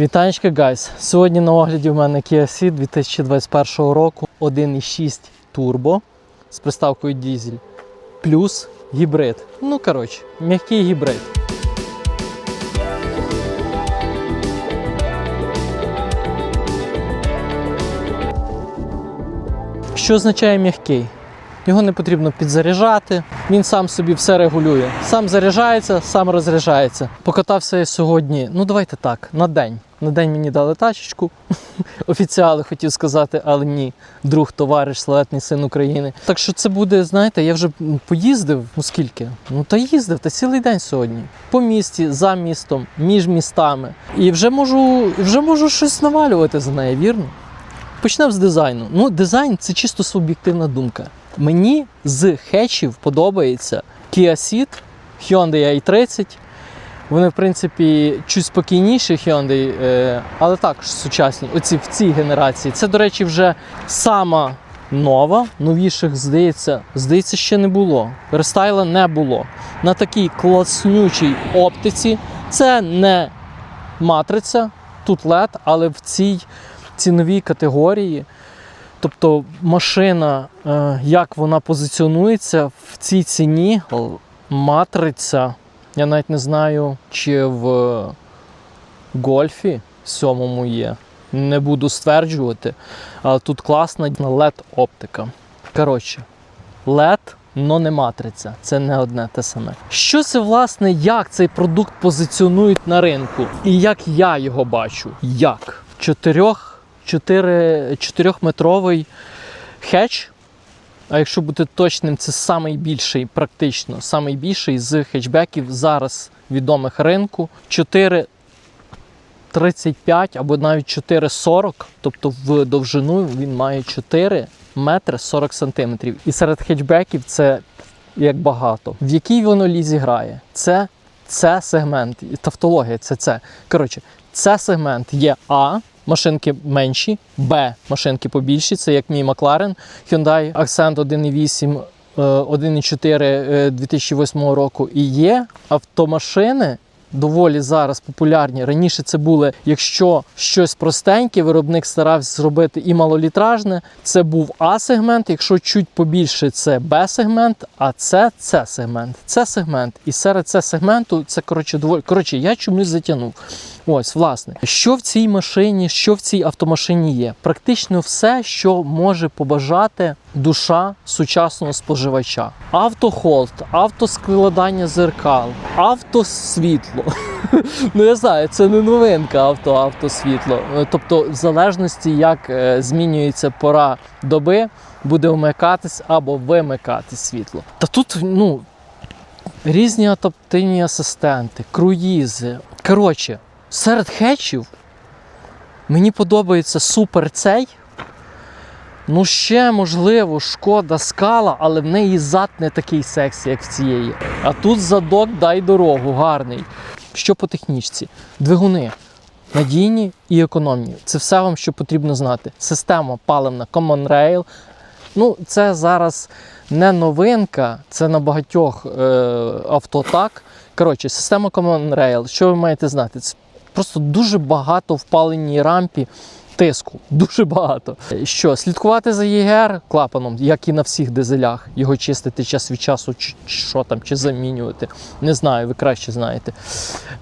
Вітанечка, гайс! Сьогодні на огляді в мене Kia Ceed 2021 року 1.6 турбо з приставкою дізель плюс гібрид. Ну, коротше, м'який гібрид. Що означає м'який? Його не потрібно підзаряджати, він сам собі все регулює. Сам заряджається, сам розряджається. Покатався я сьогодні, ну давайте так, на день. На день мені дали тачечку. Офіціали хотів сказати, але ні. Друг, товариш, славетний син України. Так що це буде, знаєте, я вже поїздив, ну скільки? Ну та їздив, та цілий день сьогодні. По місті, за містом, між містами. І вже можу, вже можу щось навалювати за неї, вірно? Почнемо з дизайну. Ну, дизайн це чисто суб'єктивна думка. Мені з хетчів подобається Kia Ceed, Hyundai i30. Вони, в принципі, чуть спокійніші Hyundai, е, але також сучасні. Оці в цій генерації. Це, до речі, вже сама нова, новіших, здається, здається, ще не було. Рестайла не було. На такій класнючій оптиці це не матриця, тут LED, але в цій ціновій категорії. Тобто машина, е, як вона позиціонується в цій ціні, матриця. Я навіть не знаю, чи в гольфі сьомому є. Не буду стверджувати. Але тут класна LED оптика. Коротше, LED, но не матриця. Це не одне те саме. Що це, власне, як цей продукт позиціонують на ринку? І як я його бачу? Як? Чотирьох, чотири, чотирьохметровий хетч. А якщо бути точним, це найбільший, практично, самий більший з хетчбеків зараз відомих ринку. 4,35 або навіть 4,40, тобто в довжину він має 4 метри 40 сантиметрів. І серед хетчбеків це як багато. В якій воно лізі грає? Це, це сегмент, тавтологія це це. Коротше, це сегмент є А, машинки менші, Б, машинки побільші, це як мій Макларен, Hyundai Accent 1.8, е, 1.4 е, 2008 року і є автомашини. Доволі зараз популярні. Раніше це були, якщо щось простеньке, виробник старався зробити і малолітражне. Це був А-сегмент. Якщо чуть побільше, це Б-сегмент, а це С-сегмент. Це сегмент. І серед це сегменту це коротше доволі. Коротше, я чомусь затягнув. Ось, власне, що в цій машині, що в цій автомашині є? Практично все, що може побажати душа сучасного споживача: автохолд, автоскладання зеркал, автосвітло. Ну, я знаю, це не новинка авто, автосвітло. Е, Тобто, в залежності, як е, змінюється пора доби, буде вмикатись або вимикати світло. Та тут, ну. Різні адаптивні асистенти, круїзи. Коротше, серед хетчів мені подобається супер цей. Ну, ще, можливо, шкода скала, але в неї зад не такий сексі, як в цієї. А тут задок дай дорогу, гарний. Що по технічці? Двигуни надійні і економні. Це все вам, що потрібно знати. Система паливна Common Rail. Ну, це зараз не новинка, це на багатьох е, авто так. Коротше, система Common Rail. Що ви маєте знати? Це просто дуже багато в паленій рампі тиску. Дуже багато. Що, слідкувати за ЄГР клапаном, як і на всіх дизелях, його чистити час від часу, чи що там, чи замінювати. Не знаю, ви краще знаєте.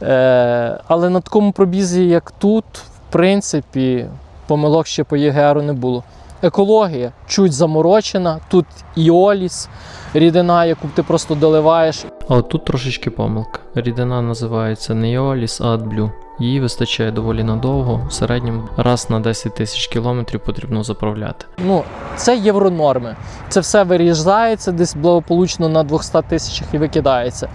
Е, але на такому пробізі, як тут, в принципі, помилок ще по ЄГРу не було. Екологія чуть заморочена, тут іоліс, рідина, яку ти просто доливаєш. А от тут трошечки помилка. Рідина називається не іоліс, а AdBlue. Її вистачає доволі надовго, в середньому раз на 10 тисяч кілометрів потрібно заправляти. Ну, це євронорми. Це все вирізається десь благополучно на 200 тисячах і викидається.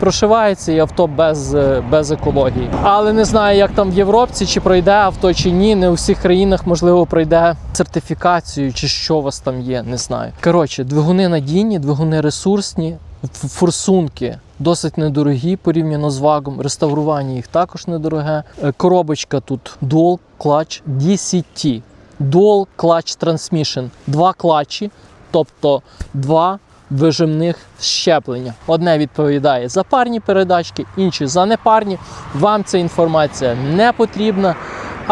Прошивається і авто без, е, без екології. Але не знаю, як там в Європці, чи пройде авто, чи ні. Не у всіх країнах, можливо, пройде сертифікацію, чи що у вас там є, не знаю. Коротше, двигуни надійні, двигуни ресурсні, форсунки досить недорогі порівняно з вагом. Реставрування їх також недороге. Е, Коробочка тут Dual Clutch DCT. Dual Clutch Transmission. Два клатчі, тобто два вижимних щеплення. Одне відповідає за парні передачки, інше за непарні. Вам ця інформація не потрібна.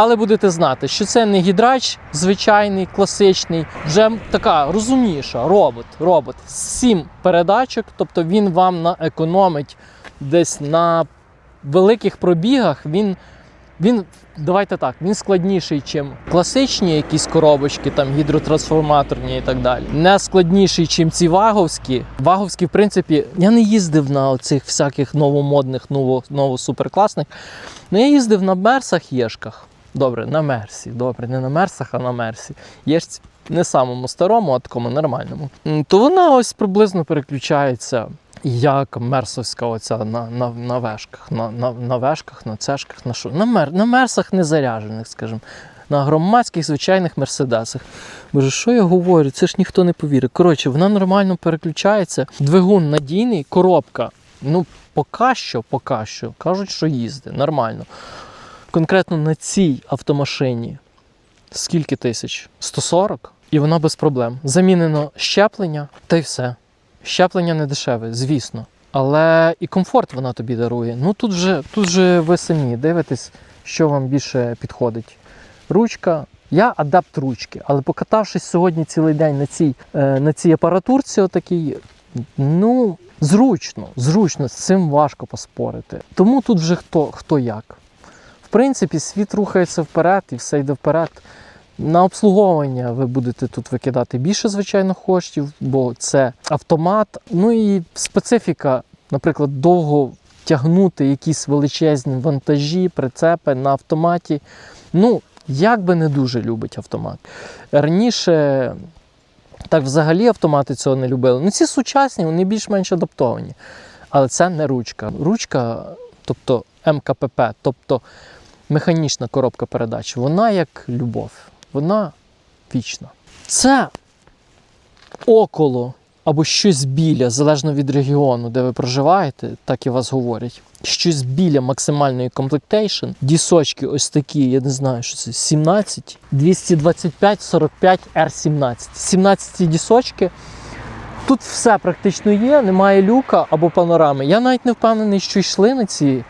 Але будете знати, що це не гідрач звичайний, класичний, вже така розумніша робот. робот. Сім передачок, тобто він вам наекономить десь на великих пробігах. Він, він давайте так, він складніший, ніж класичні якісь коробочки, там гідротрансформаторні і так далі. Не складніший, ніж ці ваговські. Ваговські, в принципі, я не їздив на оцих всяких новомодних, ново, новосуперкласних. Ну, я їздив на мерсах єшках. Добре, на мерсі. Добре, не на мерсах, а на мерсі. Єшці не самому старому, а такому нормальному. То вона ось приблизно переключається. Як мерсовська оця на, на, на вешках, на, на, на вешках, на цешках, на що? На, мер, на мерсах незаряджених, скажімо, на громадських звичайних мерседесах. Боже, що я говорю? Це ж ніхто не повірить. Коротше, вона нормально переключається. Двигун надійний, коробка. Ну, поки що, поки що. Кажуть, що їздить нормально. Конкретно на цій автомашині скільки тисяч? 140? І вона без проблем. Замінено щеплення, та й все. Щеплення не дешеве, звісно. Але і комфорт вона тобі дарує. Ну тут вже, тут вже ви самі дивитесь, що вам більше підходить. Ручка. Я адепт ручки, але покатавшись сьогодні цілий день на цій, е, на цій апаратурці, отакій, ну, зручно, зручно, з цим важко поспорити. Тому тут вже хто, хто як. В принципі, світ рухається вперед і все йде вперед. На обслуговування ви будете тут викидати більше, звичайно, коштів, бо це автомат. Ну і специфіка, наприклад, довго тягнути якісь величезні вантажі, прицепи на автоматі. Ну, як би не дуже любить автомат. Раніше так взагалі автомати цього не любили. Ну, ці сучасні, вони більш-менш адаптовані. Але це не ручка. Ручка, тобто МКПП, тобто механічна коробка передач, вона як любов, вона вічна. Це около або щось біля, залежно від регіону, де ви проживаєте, так і вас говорять. Щось біля максимальної комплектейшн. Дісочки ось такі, я не знаю, що це 17, 225, 45, R17. 17 дісочки. Тут все практично є, немає люка або панорами. Я навіть не впевнений, що йшли на ці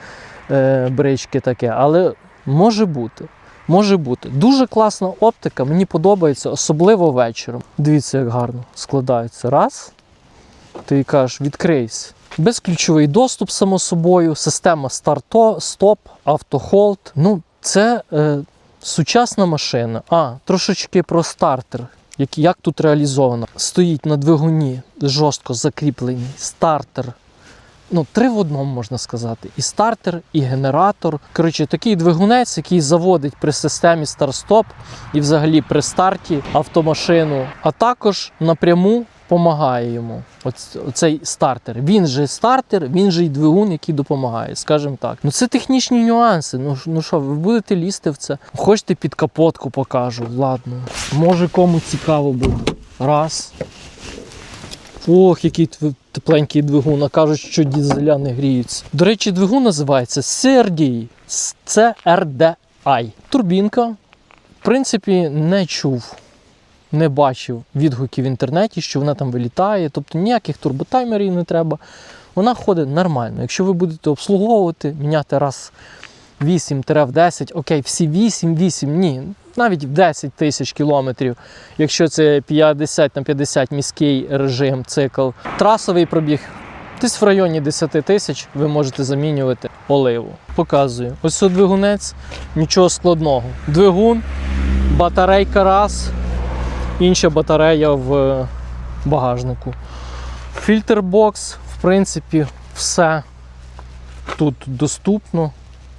е, брички таке, але може бути. Може бути. Дуже класна оптика, мені подобається, особливо вечором. Дивіться, як гарно складається. Раз. Ти кажеш, відкрийся. Безключовий доступ, само собою, система старто, стоп, автохолд. Ну, це е, сучасна машина. А, трошечки про стартер. Як, як тут реалізовано? Стоїть на двигуні жорстко закріплений стартер ну, три в одному можна сказати: і стартер, і генератор. Коротше, такий двигунець, який заводить при системі старт-стоп і взагалі при старті автомашину, а також напряму допомагає йому. Оц- Оцей стартер. Він же стартер, він же й двигун, який допомагає, скажімо так. Ну це технічні нюанси. Ну, ну що, ви будете лізти в це? Хочете під капотку покажу, ладно. Може кому цікаво буде. Раз. Ох, який тепленький двигун, а кажуть, що дізеля не гріються. До речі, двигун називається CRDI. CRDI. Турбінка. В принципі, не чув, не бачив відгуків в інтернеті, що вона там вилітає. Тобто ніяких турботаймерів не треба. Вона ходить нормально. Якщо ви будете обслуговувати, міняти раз 8-10, окей, всі 8-8, ні, навіть в 10 тисяч кілометрів, якщо це 50 на 50 міський режим, цикл. Трасовий пробіг десь в районі 10 тисяч ви можете замінювати оливу. Показую. Ось це двигунець, нічого складного. Двигун, батарейка раз, інша батарея в багажнику. Фільтрбокс, в принципі, все тут доступно.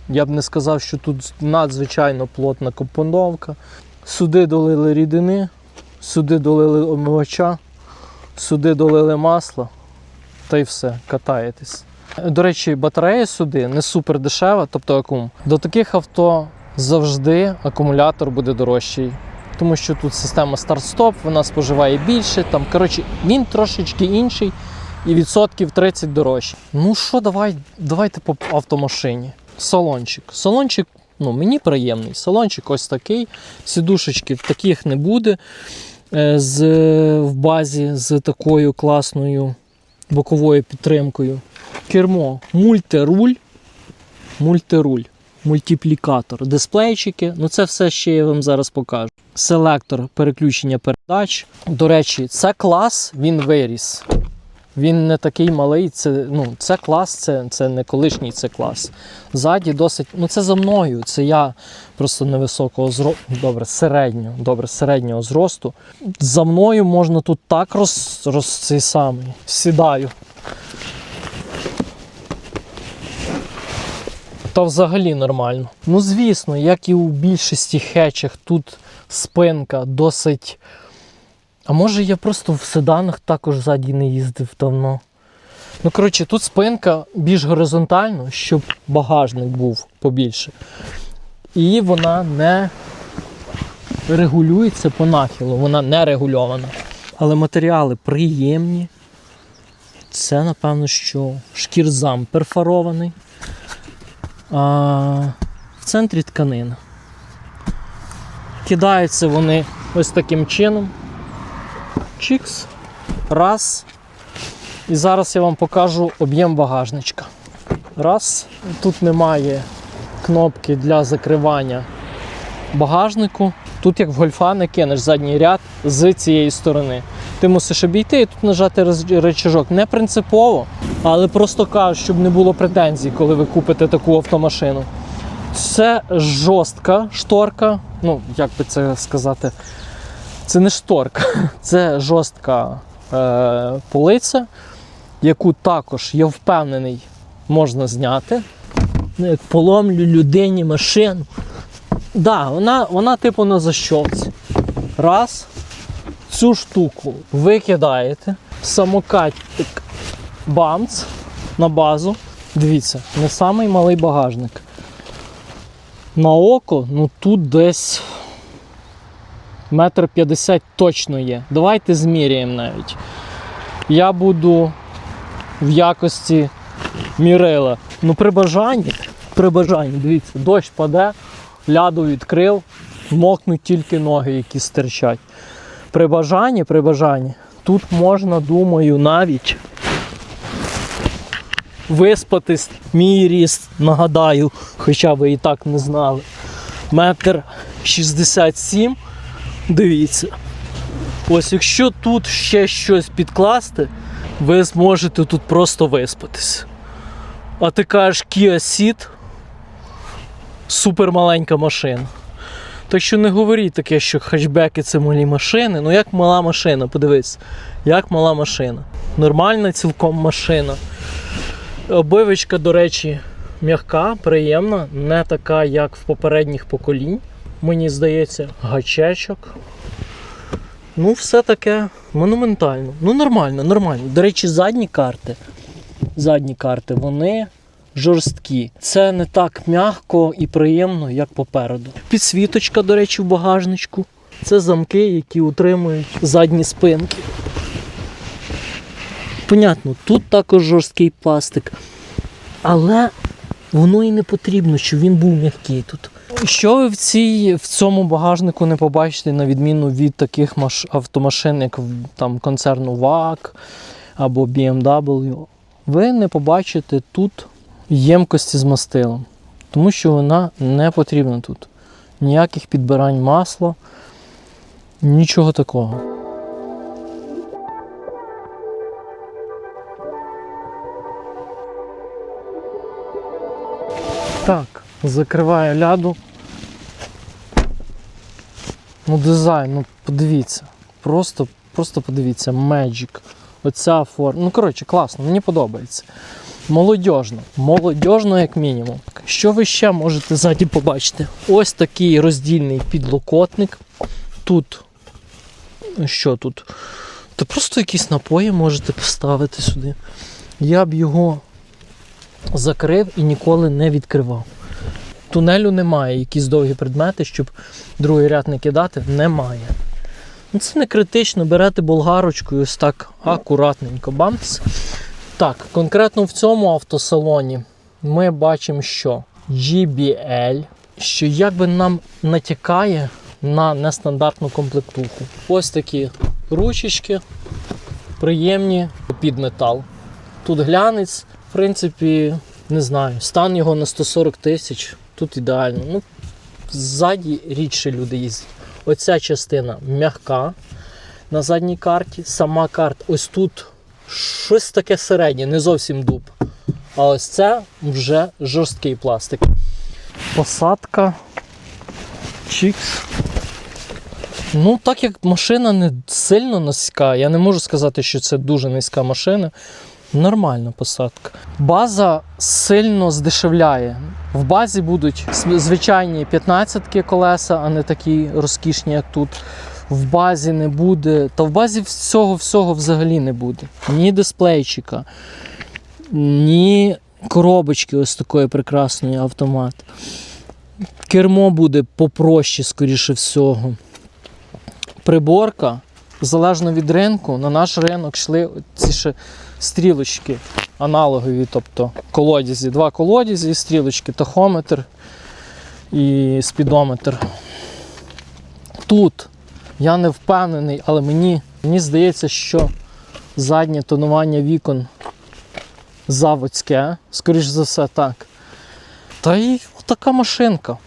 Я б не сказав, що тут надзвичайно плотна компоновка. Сюди долили рідини, сюди долили омивача, сюди долили масло, та й все, катаєтесь. До речі, батарея сюди не супер дешева, тобто акум. До таких авто завжди акумулятор буде дорожчий. Тому що тут система старт-стоп, вона споживає більше. Там, коротше, він трошечки інший і відсотків 30 дорожче. Ну що, давай, давайте по автомашині. Салончик. Салончик, ну, мені приємний. Салончик ось такий. Сідушечки таких не буде. е, з, в базі з такою класною боковою підтримкою. Кермо мультируль, мультируль, мультиплікатор, дисплейчики. Ну це все ще я вам зараз покажу. Селектор переключення передач. До речі, це клас, він виріс. Він не такий малий, це, ну, це клас, це, це не колишній це клас. Ззаді досить. Ну це за мною. Це я просто невисокого зросту. Добре, середнього, добре, середнього зросту. За мною можна тут так роз, роз цей самий. Сідаю. Та взагалі нормально. Ну, звісно, як і у більшості хетчах, тут спинка досить. А може я просто в седанах також ззаді не їздив давно. Ну, коротше, тут спинка більш горизонтально, щоб багажник був побільше. І вона не регулюється по нахилу, вона не регульована. Але матеріали приємні. Це, напевно, що шкірзам перфорований. А в центрі тканина. Кидаються вони ось таким чином. Чікс. Раз. І зараз я вам покажу об'єм багажничка. Раз. Тут немає кнопки для закривання багажнику. Тут, як в гольфа, не кинеш задній ряд з цієї сторони. Ти мусиш обійти і тут нажати рычажок. Не принципово, але просто кажу, щоб не було претензій, коли ви купите таку автомашину. Це жорстка шторка. Ну, як би це сказати, це не шторка, це жорстка е, полиця, яку також, я впевнений, можна зняти. Ну, як поломлю людині машину. Да, вона, вона типу на защолці. Раз. Цю штуку ви кидаєте, самокатик бамц на базу. Дивіться, не самий малий багажник. На око, ну тут десь метр п'ятдесят точно є. Давайте зміряємо навіть. Я буду в якості мірила. Ну, при бажанні, при бажанні, дивіться, дощ паде, ляду відкрив, мокнуть тільки ноги, які стирчать. При бажанні, при бажанні, тут можна, думаю, навіть виспатись. Мій ріст, нагадаю, хоча ви і так не знали. Метр 67. Дивіться. Ось якщо тут ще щось підкласти, ви зможете тут просто виспатись. А ти кажеш Kia Ceed, супер маленька машина. Так що не говоріть таке, що хетчбеки це малі машини. Ну як мала машина, подивись, як мала машина. Нормальна цілком машина. Обивочка, до речі, м'яка, приємна, не така, як в попередніх поколінь. Мені здається, гачечок. Ну, все таке монументально. Ну, нормально, нормально. До речі, задні карти. Задні карти, вони жорсткі. Це не так м'яко і приємно, як попереду. Підсвіточка, до речі, в багажничку. Це замки, які утримують задні спинки. Понятно, тут також жорсткий пластик. Але воно і не потрібно, щоб він був м'який тут. Що ви в, цій, в цьому багажнику не побачите, на відміну від таких маш, автомашин, як там, концерну VAG або BMW, ви не побачите тут ємкості з мастилом, тому що вона не потрібна тут. Ніяких підбирань масла, нічого такого. Так, закриваю ляду. Ну, дизайн, ну подивіться. Просто, просто подивіться, Magic. Оця форма. Ну, коротше, класно, мені подобається. Молодіжно. Молодіжно, як мінімум. Що ви ще можете ззаді побачити? Ось такий роздільний підлокотник. Тут. Що тут? Та просто якісь напої можете поставити сюди. Я б його закрив і ніколи не відкривав. Тунелю немає, якісь довгі предмети, щоб другий ряд не кидати, немає. Ну, Це не критично, берете болгарочку ось так акуратненько бамс. Так, конкретно в цьому автосалоні ми бачимо, що GBL, що якби нам натякає на нестандартну комплектуху. Ось такі ручечки, приємні під метал. Тут глянець, в принципі, не знаю, стан його на 140 тисяч. Тут ідеально. Ну, ззаді рідше люди їздять. Оця частина м'яка на задній карті. Сама карта ось тут щось таке середнє, не зовсім дуб. А ось це вже жорсткий пластик. Посадка. Чікс. Ну, так як машина не сильно низька, я не можу сказати, що це дуже низька машина. Нормальна посадка. База сильно здешевляє. В базі будуть звичайні 15-ки колеса, а не такі розкішні, як тут. В базі не буде. Та в базі всього всього взагалі не буде. Ні дисплейчика, ні коробочки ось такої прекрасної автомат. Кермо буде попроще, скоріше всього. Приборка, залежно від ринку, на наш ринок йшли ці ще стрілочки аналогові, тобто колодязі. Два колодязі стрілочки, тахометр і спідометр. Тут я не впевнений, але мені, мені здається, що заднє тонування вікон заводське, скоріш за все, так. Та й така машинка.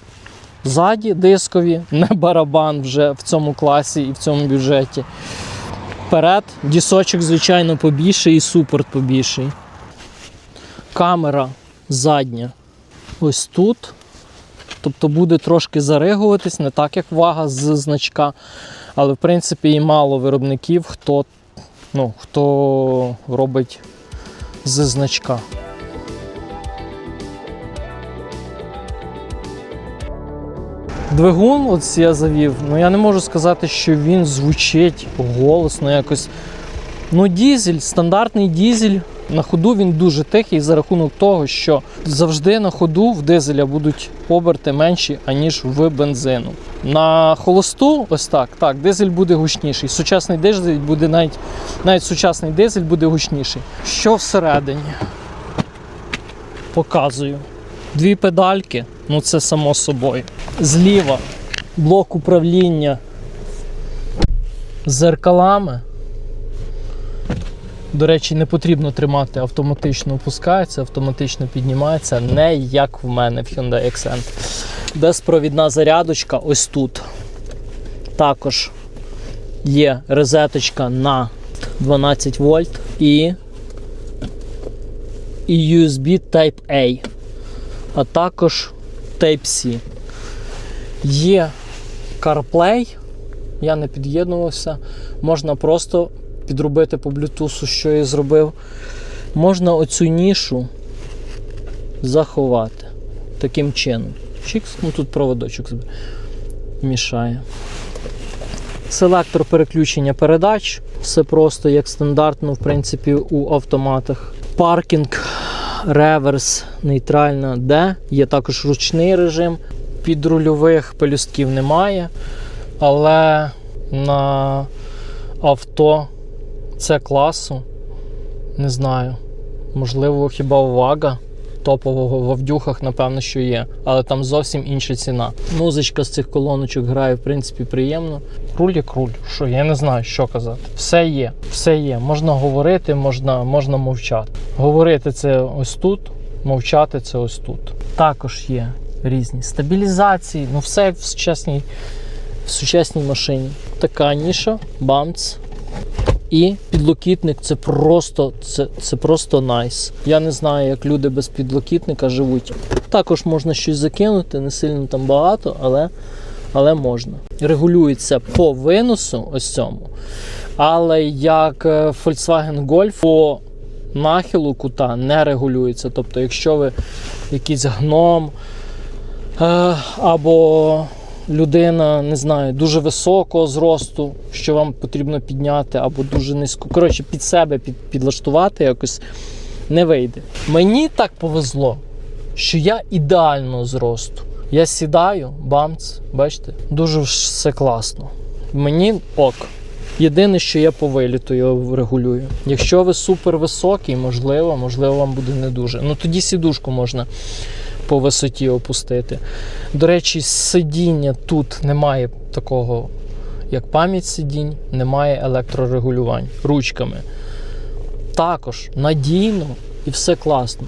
Ззаді дискові, не барабан вже в цьому класі і в цьому бюджеті. Вперед, дісочок, звичайно, побільший і супорт побільший. Камера задня ось тут. Тобто буде трошки заригуватись, не так як вага з значка. Але в принципі і мало виробників, хто, ну, хто робить з значка. Двигун, от я завів, ну я не можу сказати, що він звучить голосно якось. Ну, дізель, стандартний дізель. На ходу він дуже тихий за рахунок того, що завжди на ходу в дизеля будуть оберти менші, аніж в бензину. На холосту, ось так, так, дизель буде гучніший. Сучасний дизель буде навіть, навіть сучасний дизель буде гучніший. Що всередині? Показую. Дві педальки, ну це само собою. Зліва блок управління з зеркалами. До речі, не потрібно тримати, автоматично опускається, автоматично піднімається, не як в мене в Hyundai Accent. Безпровідна зарядочка ось тут. Також є розеточка на 12 вольт і, і USB Type-A, а також Type-C. Є CarPlay, я не під'єднувався, можна просто підробити по Bluetooth, що я зробив. Можна оцю нішу заховати таким чином. Чікс, ну тут проводочок мішає. Селектор переключення передач. Все просто як стандартно, в принципі, у автоматах. Паркінг, реверс, нейтральна D. Є також ручний режим. Підрульових пелюстків немає. Але на авто це класу. Не знаю. Можливо, хіба увага топового в авдюхах, напевно, що є. Але там зовсім інша ціна. Музичка з цих колоночок грає, в принципі, приємно. Руль як руль. Що, я не знаю, що казати. Все є, все є. Можна говорити, можна, можна мовчати. Говорити це ось тут, мовчати це ось тут. Також є різні стабілізації, ну все як в сучасній, в сучасній машині. Така ніша, бамц. І підлокітник це просто це, це просто найс. Я не знаю, як люди без підлокітника живуть. Також можна щось закинути, не сильно там багато, але, але можна. Регулюється по виносу, ось цьому. Але як е, Volkswagen Golf по нахилу кута не регулюється. Тобто, якщо ви якийсь гном або людина, не знаю, дуже високого зросту, що вам потрібно підняти, або дуже низько. Коротше, під себе під, підлаштувати якось не вийде. Мені так повезло, що я ідеального зросту. Я сідаю, бамц, бачите, дуже все класно. Мені ок. Єдине, що я по виліту його регулюю. Якщо ви супер високий, можливо, можливо, вам буде не дуже. Ну тоді сідушку можна по висоті опустити. До речі, сидіння тут немає такого, як пам'ять сидінь, немає електрорегулювань ручками. Також надійно і все класно.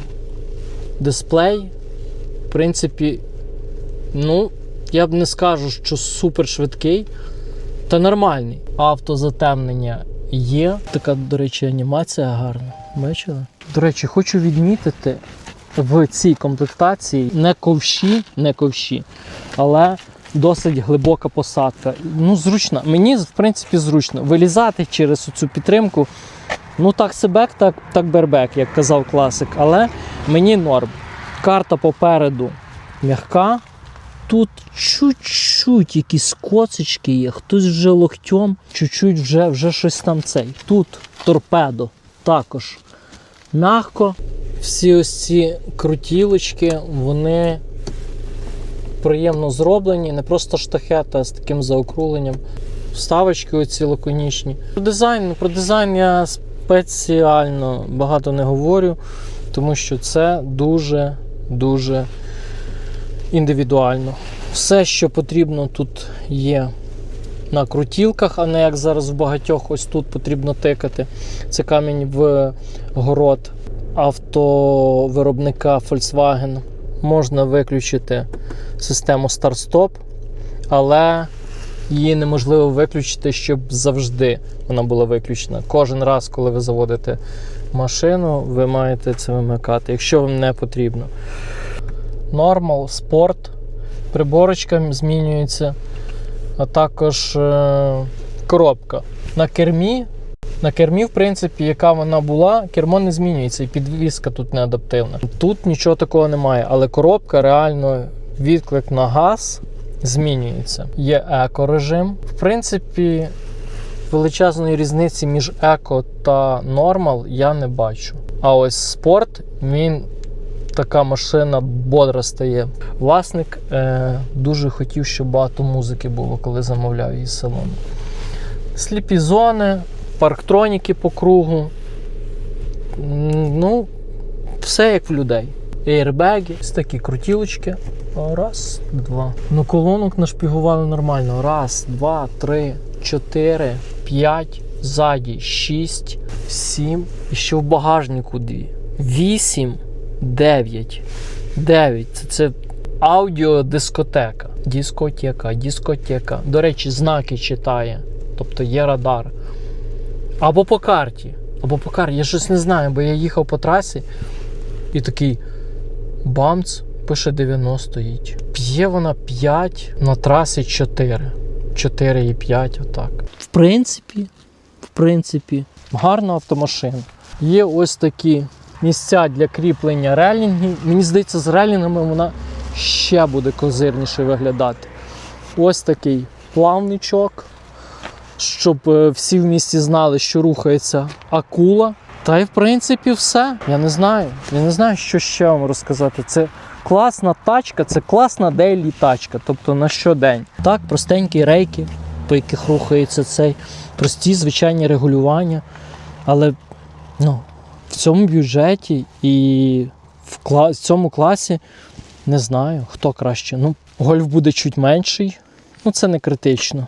Дисплей, в принципі, ну, я б не скажу, що супер швидкий, та нормальний. Автозатемнення є. Така, до речі, анімація гарна. Бачили? До речі, хочу відмітити в цій комплектації не ковші, не ковші, але досить глибока посадка. Ну, зручно. Мені, в принципі, зручно. Вилізати через цю підтримку. Ну, так себек, так, так бербек, як казав класик. Але мені норм. Карта попереду м'яка. Тут чуть-чуть якісь коцички є, хтось вже локтем, чуть-чуть вже, вже щось там цей. Тут торпедо також м'яко. Всі ось ці крутілочки, вони приємно зроблені, не просто штахета, а з таким заокругленням. Вставочки оці лаконічні. Про дизайн, про дизайн я спеціально багато не говорю, тому що це дуже-дуже індивідуально. Все, що потрібно, тут є на крутілках, а не як зараз в багатьох ось тут потрібно тикати. Це камінь в город автовиробника Volkswagen. Можна виключити систему старт-стоп, але її неможливо виключити, щоб завжди вона була виключена. Кожен раз, коли ви заводите машину, ви маєте це вимикати, якщо вам не потрібно. Нормал, спорт, приборочка змінюється, а також е, коробка. На кермі, на кермі, в принципі, яка вона була, кермо не змінюється, і підвіска тут не адаптивна. Тут нічого такого немає, але коробка реально відклик на газ змінюється. Є еко-режим. В принципі, величезної різниці між еко та нормал я не бачу. А ось спорт, він така машина бодра стає. Власник е, дуже хотів, щоб багато музики було, коли замовляв її з салону. Сліпі зони, парктроніки по кругу. Ну, все як в людей. Ейрбеги, ось такі крутілочки. Раз, два. Ну, колонок нашпігували нормально. Раз, два, три, чотири, п'ять, ззаді, шість, сім. І ще в багажнику дві. Вісім, дев'ять. Дев'ять. Це, це аудіодискотека. Дискотека, дискотека. До речі, знаки читає. Тобто є радар. Або по карті. Або по карті. Я щось не знаю, бо я їхав по трасі і такий бамц, пише 90 стоїть. П'є вона 5, на трасі 4. 4 і 5, отак. В принципі, в принципі, гарна автомашина. Є ось такі місця для кріплення релінгів. Мені здається, з релінгами вона ще буде козирніше виглядати. Ось такий плавничок, щоб е, всі в місті знали, що рухається акула. Та й в принципі все. Я не знаю. Я не знаю, що ще вам розказати. Це класна тачка, це класна дейлі тачка, тобто на щодень. Так, простенькі рейки, по яких рухається цей, прості звичайні регулювання. Але ну, в цьому бюджеті і в, кла- в цьому класі не знаю, хто краще. Ну, гольф буде чуть менший, ну це не критично.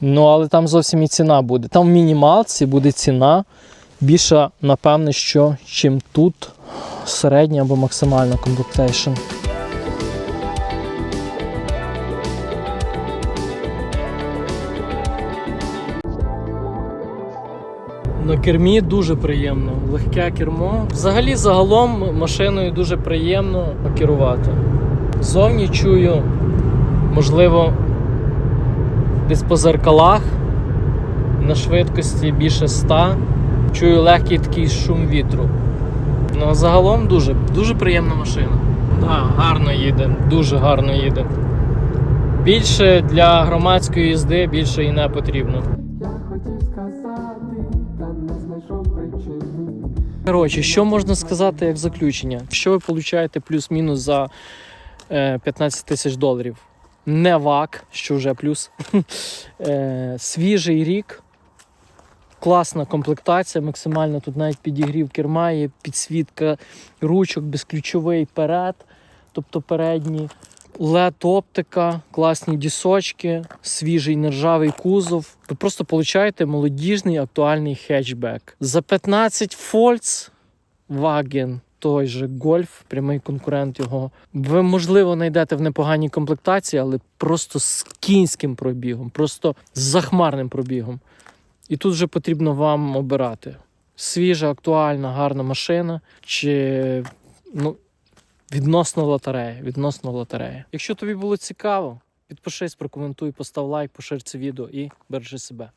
Ну, але там зовсім і ціна буде. Там в мінімалці буде ціна більша, напевне, що чим тут середня або максимальна комплектейшн. На кермі дуже приємно, легке кермо. Взагалі, загалом машиною дуже приємно керувати. Зовні чую, можливо, десь по зеркалах на швидкості більше 100. Чую легкий такий шум вітру. Ну, загалом дуже, дуже приємна машина. Так, гарно їде, дуже гарно їде. Більше для громадської їзди більше і не потрібно. Я хотів сказати, та не знайшов причини. Коротше, що можна сказати як заключення? Що ви получаєте плюс-мінус за е, 15 тисяч доларів? Не вак, що вже плюс. Е, свіжий рік. Класна комплектація, максимально тут навіть підігрів керма, є підсвітка ручок, безключовий перед. тобто передні. led оптика, класні дісочки, свіжий нержавий кузов. Ви просто получаєте молодіжний актуальний хетчбек. За 15 Volkswagen, той же Golf, прямий конкурент його. Ви, можливо, знайдете в непоганій комплектації, але просто з кінським пробігом, просто з захмарним пробігом. І тут вже потрібно вам обирати. Свіжа, актуальна, гарна машина, чи ну, відносно лотереї. Відносно лотереї. Якщо тобі було цікаво, підпишись, прокоментуй, постав лайк, пошир це відео і бережи себе.